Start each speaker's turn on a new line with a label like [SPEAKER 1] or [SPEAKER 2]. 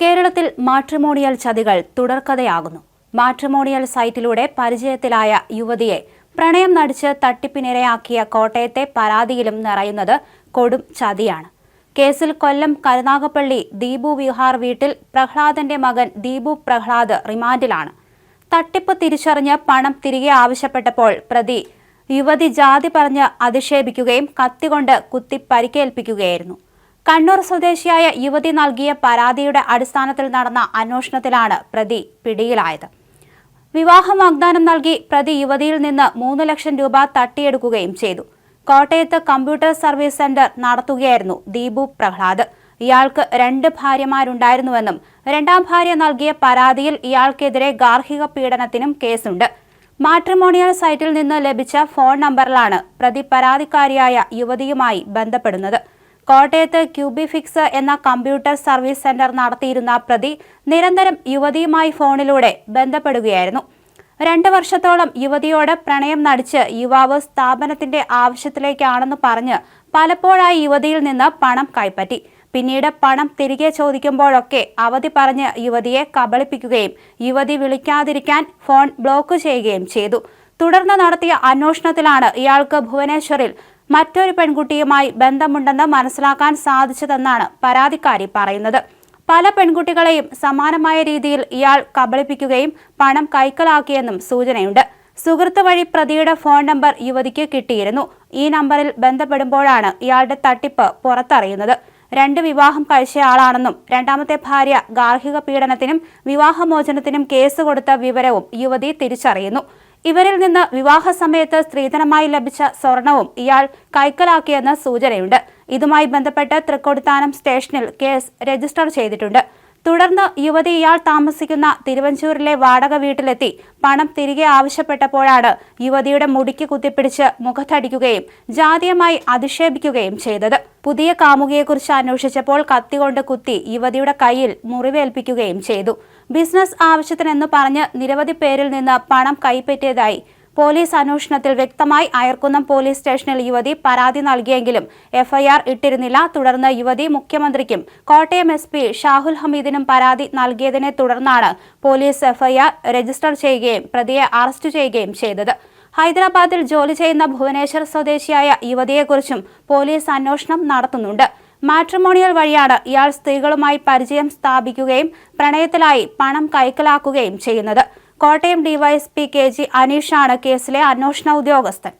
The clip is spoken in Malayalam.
[SPEAKER 1] കേരളത്തിൽ മാട്രിമോണിയൽ ചതികൾ തുടർക്കഥയാകുന്നു. മാട്രിമോണിയൽ സൈറ്റിലൂടെ പരിചയത്തിലായ യുവതിയെ പ്രണയം നടിച്ച് തട്ടിപ്പിനിരയാക്കിയ കോട്ടയത്തെ പരാതിയിലും നിറയുന്നത് കൊടും ചതിയാണ്. കേസിൽ കൊല്ലം കരുനാഗപ്പള്ളി ദീപു വിഹാർ വീട്ടിൽ പ്രഹ്ലാദന്റെ മകൻ ദീപു പ്രഹ്ലാദ് റിമാൻഡിലാണ്. തട്ടിപ്പ് തിരിച്ചറിഞ്ഞ് പണം തിരികെ ആവശ്യപ്പെട്ടപ്പോൾ പ്രതി യുവതി ജാതി പറഞ്ഞ് അധിക്ഷേപിക്കുകയും കത്തികൊണ്ട് കുത്തി പരിക്കേൽപ്പിക്കുകയായിരുന്നു. കണ്ണൂർ സ്വദേശിയായ യുവതി നൽകിയ പരാതിയുടെ അടിസ്ഥാനത്തിൽ നടന്ന അന്വേഷണത്തിലാണ് പ്രതി പിടിയിലായത്. വിവാഹ വാഗ്ദാനം നൽകി പ്രതി യുവതിയിൽ നിന്ന് മൂന്ന് ലക്ഷം രൂപ തട്ടിയെടുക്കുകയും ചെയ്തു. കോട്ടയത്ത് കമ്പ്യൂട്ടർ സർവീസ് സെന്റർ നടത്തുകയായിരുന്നു ദീപു പ്രഹ്ലാദ്. ഇയാൾക്ക് രണ്ട് ഭാര്യമാരുണ്ടായിരുന്നുവെന്നും രണ്ടാം ഭാര്യ നൽകിയ പരാതിയിൽ ഇയാൾക്കെതിരെ ഗാർഹിക പീഡനത്തിനും കേസുണ്ട്. മാട്രിമോണിയൽ സൈറ്റിൽ നിന്ന് ലഭിച്ച ഫോൺ നമ്പറിലാണ് പ്രതി പരാതിക്കാരിയായ യുവതിയുമായി ബന്ധപ്പെടുന്നത്. കോട്ടയത്ത് ക്യൂബിഫിക്സ് എന്ന കമ്പ്യൂട്ടർ സർവീസ് സെന്റർ നടത്തിയിരുന്ന പ്രതി നിരന്തരം യുവതിയുമായി ഫോണിലൂടെ ബന്ധപ്പെടുകയായിരുന്നു. രണ്ട് വർഷത്തോളം യുവതിയോട് പ്രണയം നടിച്ച് യുവാവ് സ്ഥാപനത്തിന്റെ ആവശ്യത്തിലേക്കാണെന്ന് പറഞ്ഞ് പലപ്പോഴായി യുവതിയിൽ നിന്ന് പണം കൈപ്പറ്റി. പിന്നീട് പണം തിരികെ ചോദിക്കുമ്പോഴൊക്കെ അവധി പറഞ്ഞ് യുവതിയെ കബളിപ്പിക്കുകയും യുവതി വിളിക്കാതിരിക്കാൻ ഫോൺ ബ്ലോക്ക് ചെയ്യുകയും ചെയ്തു. തുടർന്ന് നടത്തിയ അന്വേഷണത്തിലാണ് ഇയാൾക്ക് ഭുവനേശ്വറിൽ മറ്റൊരു പെൺകുട്ടിയുമായി ബന്ധമുണ്ടെന്ന് മനസ്സിലാക്കാൻ സാധിച്ചതെന്നാണ് പരാതിക്കാരി പറയുന്നത്. പല പെൺകുട്ടികളെയും സമാനമായ രീതിയിൽ ഇയാൾ കബളിപ്പിക്കുകയും പണം കൈക്കലാക്കിയെന്നും സൂചനയുണ്ട്. സുഹൃത്ത് വഴി പ്രതിയുടെ ഫോൺ നമ്പർ യുവതിക്ക് കിട്ടിയിരുന്നു. ഈ നമ്പറിൽ ബന്ധപ്പെടുമ്പോഴാണ് ഇയാളുടെ തട്ടിപ്പ് പുറത്തറിയുന്നത്. രണ്ട് വിവാഹം കഴിച്ചയാളാണെന്നും രണ്ടാമത്തെ ഭാര്യ ഗാർഹിക പീഡനത്തിനും വിവാഹമോചനത്തിനും കേസ് കൊടുത്ത വിവരവും യുവതി തിരിച്ചറിയുന്നു. ഇവരിൽ നിന്ന് വിവാഹ സമയത്ത് സ്ത്രീധനമായി ലഭിച്ച സ്വർണവും ഇയാൾ കൈക്കലാക്കിയെന്ന് സൂചനയുണ്ട്. ഇതുമായി ബന്ധപ്പെട്ട് തൃക്കൊടിത്താനം സ്റ്റേഷനിൽ കേസ് രജിസ്റ്റർ ചെയ്തിട്ടുണ്ട്. തുടർന്ന് യുവതി ഇയാൾ താമസിക്കുന്ന തിരുവഞ്ചൂരിലെ വാടക വീട്ടിലെത്തി. പണം തിരികെ ആവശ്യപ്പെട്ടപ്പോഴാണ് യുവതിയുടെ മുടിക്ക് കുത്തിപ്പിടിച്ച് മുഖത്തടിക്കുകയും ജാതീയമായി അധിക്ഷേപിക്കുകയും ചെയ്തത്. പുതിയ കാമുകിയെക്കുറിച്ച് അന്വേഷിച്ചപ്പോൾ കത്തികൊണ്ട് കുത്തി യുവതിയുടെ കയ്യിൽ മുറിവേൽപ്പിക്കുകയും ചെയ്തു. ബിസിനസ് ആവശ്യത്തിനെന്ന് പറഞ്ഞ് നിരവധി പേരിൽ നിന്ന് പണം കൈപ്പറ്റിയതായി പോലീസ് അന്വേഷണത്തിൽ വ്യക്തമായി അയർക്കുന്നം പോലീസ് സ്റ്റേഷനിൽ യുവതി പരാതി നൽകിയെങ്കിലും എഫ്ഐആർ ഇട്ടിരുന്നില്ല. തുടർന്ന് യുവതി മുഖ്യമന്ത്രിക്കും കോട്ടയം എസ് പി ഷാഹുൽ ഹമീദിനും പരാതി നൽകിയതിനെ തുടർന്നാണ് പോലീസ് എഫ്ഐആർ രജിസ്റ്റർ ചെയ്യുകയും പ്രതിയെ അറസ്റ്റ് ചെയ്യുകയും ചെയ്തത്. ഹൈദരാബാദിൽ ജോലി ചെയ്യുന്ന ഭുവനേശ്വർ സ്വദേശിയായ യുവതിയെക്കുറിച്ചും പോലീസ് അന്വേഷണം നടത്തുന്നുണ്ട്. മാട്രിമോണിയൽ വഴിയാണ് ഇയാൾ സ്ത്രീകളുമായി പരിചയം സ്ഥാപിക്കുകയും പ്രണയത്തിലായി പണം കൈക്കലാക്കുകയും ചെയ്യുന്നത്. കോട്ടയം ഡിവൈഎസ്പി കെ ജി അനീഷാണ് കേസിലെ അന്വേഷണ ഉദ്യോഗസ്ഥൻ.